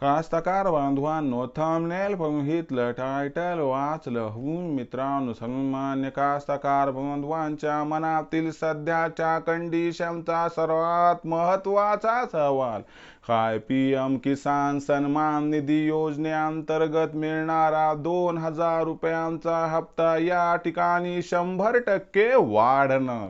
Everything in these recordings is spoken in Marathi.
कास्तकार बांधवांनो थंबनेल बघितलं टायटल वाचलं. होऊन मित्रांनो सन्मान्य कास्तकार बांधवांच्या मनातील सध्याच्या कंडिशनचा सर्वात महत्त्वाचा सवाल काय पी एम किसान सन्मान निधी योजनेअंतर्गत मिळणारा दोन हजार रुपयांचा हप्ता या ठिकाणी शंभर टक्के वाढणार?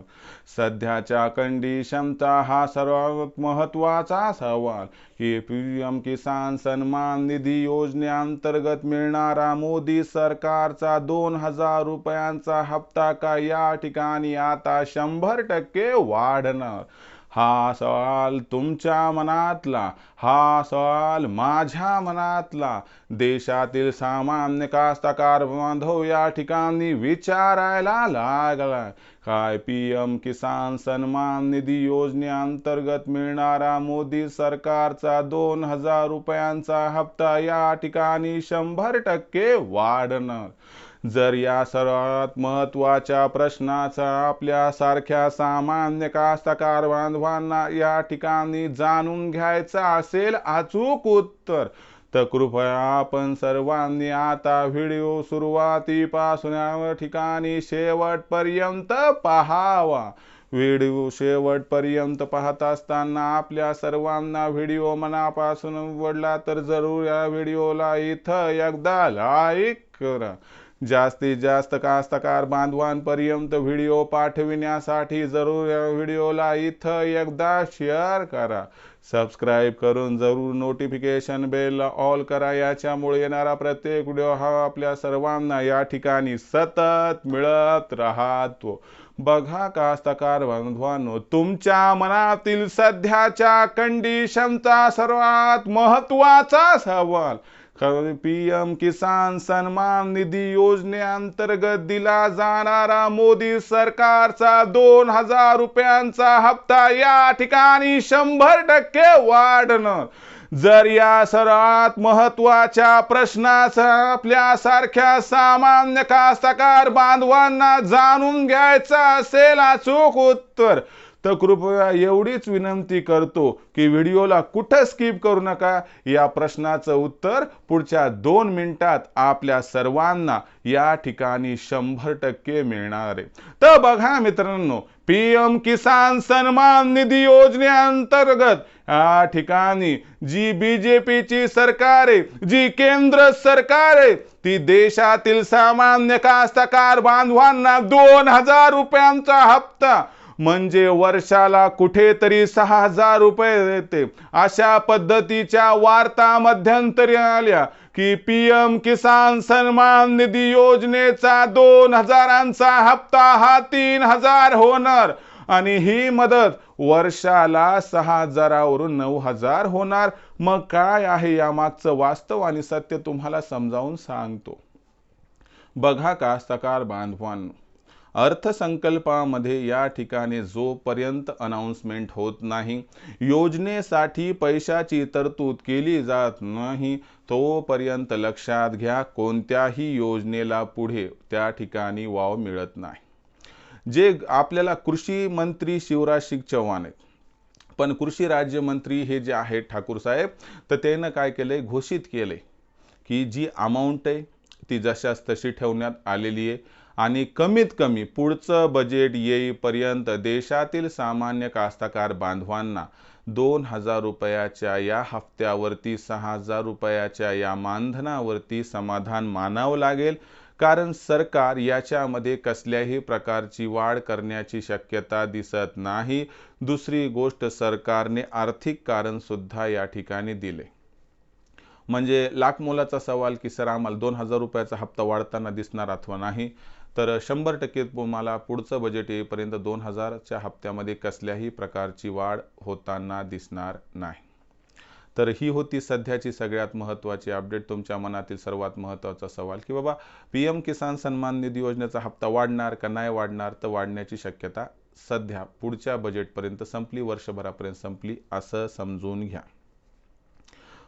सध्याच्या कंडिशनचा हा सर्वात महत्त्वाचा सवाल. की पी एम किसान सन्मान निधी योजनेअंतर्गत मिळणारा मोदी सरकारचा दोन हजार रुपयांचा हप्ता का या ठिकाणी आता शंभर टक्के वाढणार? हा सवाल तुमच्या मनातला हा सवाल माझ्या मनातला. देशातील सामान्य कास्तकार बांधव या ठिकाणी विचारायला लागला काय पी एम किसान सन्मान निधी योजनेअंतर्गत मिळणारा मोदी सरकारचा दोन हजार रुपयांचा हप्ता या ठिकाणी शंभर टक्के वाढणार. जर या सर्वात महत्त्वाच्या प्रश्नाचा आपल्यासारख्या सामान्य कास्तकार बांधवांना या ठिकाणी जाणून घ्यायचा असेल अचूक उत्तर तर कृपया आपण सर्वांनी आता व्हिडिओ सुरुवातीपासून या ठिकाणी शेवटपर्यंत पहावा. व्हिडिओ शेवटपर्यंत पाहत असताना आपल्या सर्वांना व्हिडिओ मनापासून आवडला तर जरूर या व्हिडिओला इथं एकदा लाईक करा. जास्तीत जास्त कास्तकार बांधवांपर्यंत व्हिडिओ पाठविण्यासाठी जरूर या व्हिडिओला इथं एकदा शेअर करा. सबस्क्राईब करून जरूर नोटिफिकेशन बेल ऑल करा. याच्यामुळे येणारा प्रत्येक व्हिडिओ हा आपल्या सर्वांना या ठिकाणी सतत मिळत राहतो. बघा कास्तकार बांधवांनो तुमच्या मनातील सध्याच्या कंडिशनचा सर्वात महत्त्वाचा सवाल पीएम किसान सन्मान निधी योजनेअंतर्गत दिला जाणारा मोदी सरकारचा दोन हजार रुपयांचा हप्ता या ठिकाणी शंभर टक्के वाढणार जर या सर्वात महत्त्वाच्या प्रश्नाचं आपल्यासारख्या सामान्य कास्तकार बांधवांना जाणून घ्यायचं असेल अचूक उत्तर. तर कृपया एवढीच विनंती करतो की व्हिडिओला कुठं स्किप करू नका. या प्रश्नाचं उत्तर पुढच्या दोन मिनिटात आपल्या सर्वांना या ठिकाणी शंभर टक्के मिळणार आहे. तर बघा मित्रांनो पी एम किसान सन्मान निधी योजनेअंतर्गत या ठिकाणी जी बीजेपीची सरकार आहे जी केंद्र सरकार आहे ती देशातील सामान्य कास्तकार बांधवांना दोन हजार रुपयांचा हप्ता म्हणजे वर्षाला कुठेतरी सहा हजार रुपये देते अशा पद्धतीच्या वार्ता मध्यंतरी आल्या की पी एम किसान सन्मान निधी योजनेचा दोन हजारांचा हप्ता हा तीन हजार होणार. आणि ही मदत वर्षाला सहा हजारावरून नऊ हजार होणार. मग काय आहे यामागचं वास्तव आणि सत्य तुम्हाला समजावून सांगतो. बघा कास्तकार बांधवांनो. अर्थसंकल्पामध्ये या ठिकाणी जोपर्यंत अनाऊन्समेंट होत नाही योजनेसाठी पैशाची तरतूद केली जात नाही तोपर्यंत लक्षात घ्या कोणत्याही योजनेला पुढे त्या ठिकाणी वाव मिळत नाही. जे आपल्याला कृषी मंत्री शिवराज सिंग चव्हाण आहेत पण कृषी राज्यमंत्री हे जे आहेत ठाकूर साहेब तर त्यानं काय केलंय घोषित केले की जी अमाऊंट आहे ती जशाच तशी ठेवण्यात आलेली आहे. आणि कमीत कमी पुढचं बजेट येईपर्यंत देशातील सामान्य कास्तकार बांधवांना दोन हजार रुपयाच्या या हप्त्यावरती सहा हजार रुपयाच्या या मानधनावरती समाधान मानावं लागेल. कारण सरकार याच्यामध्ये कसल्याही प्रकारची वाढ करण्याची शक्यता दिसत नाही. दुसरी गोष्ट सरकारने आर्थिक कारण सुद्धा या ठिकाणी दिले. म्हणजे लाख मोलाचा सवाल की सर आम्हाला दोन हजार रुपयाचा हप्ता वाढताना दिसणार अथवा नाही? तर शंभर टक्के तुम्हाला पुढचं बजेट येईपर्यंत दोन हजारच्या हप्त्यामध्ये कसल्याही प्रकारची वाढ होताना दिसणार नाही. तर ही होती सध्याची सगळ्यात महत्त्वाची अपडेट तुमच्या मनातील सर्वात महत्त्वाचा सवाल की बाबा पी एम किसान सन्मान निधी योजनेचा हप्ता वाढणार का नाही वाढणार? तर वाढण्याची शक्यता सध्या पुढच्या बजेटपर्यंत संपली वर्षभरापर्यंत संपली असं समजून घ्या.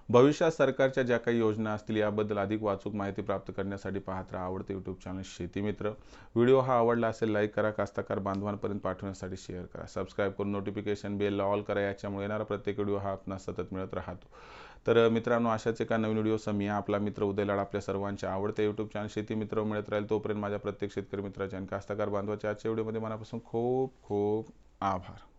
भविष्यात सरकारच्या ज्या काही योजना असतील याबद्दल अधिक वाचूक माहिती प्राप्त करण्यासाठी पाहत राहा आवडते यूट्यूब चॅनल शेतीमित्र व्हिडिओ हा आवडला असेल लाईक करा कास्ताकार बांधवांपर्यंत पाठवण्यासाठी शेअर करा. सबस्क्राईब करून नोटिफिकेशन बेल ऑल करा याच्यामुळे येणारा प्रत्येक व्हिडिओ हा आपला सतत मिळत राहतो. तर मित्रांनो अशाच एका नवीन व्हिडिओसह मी आपला मित्र उदयलाड आपल्या सर्वांच्या आवडते यूट्यूब चॅनल शेती मित्र मिळत राहील तोपर्यंत माझ्या प्रत्येक शेतकरी मित्राच्या आणि कास्ताकार बांधवाच्या आजच्या व्हिडिओमध्ये मनापासून खूप खूप आभार.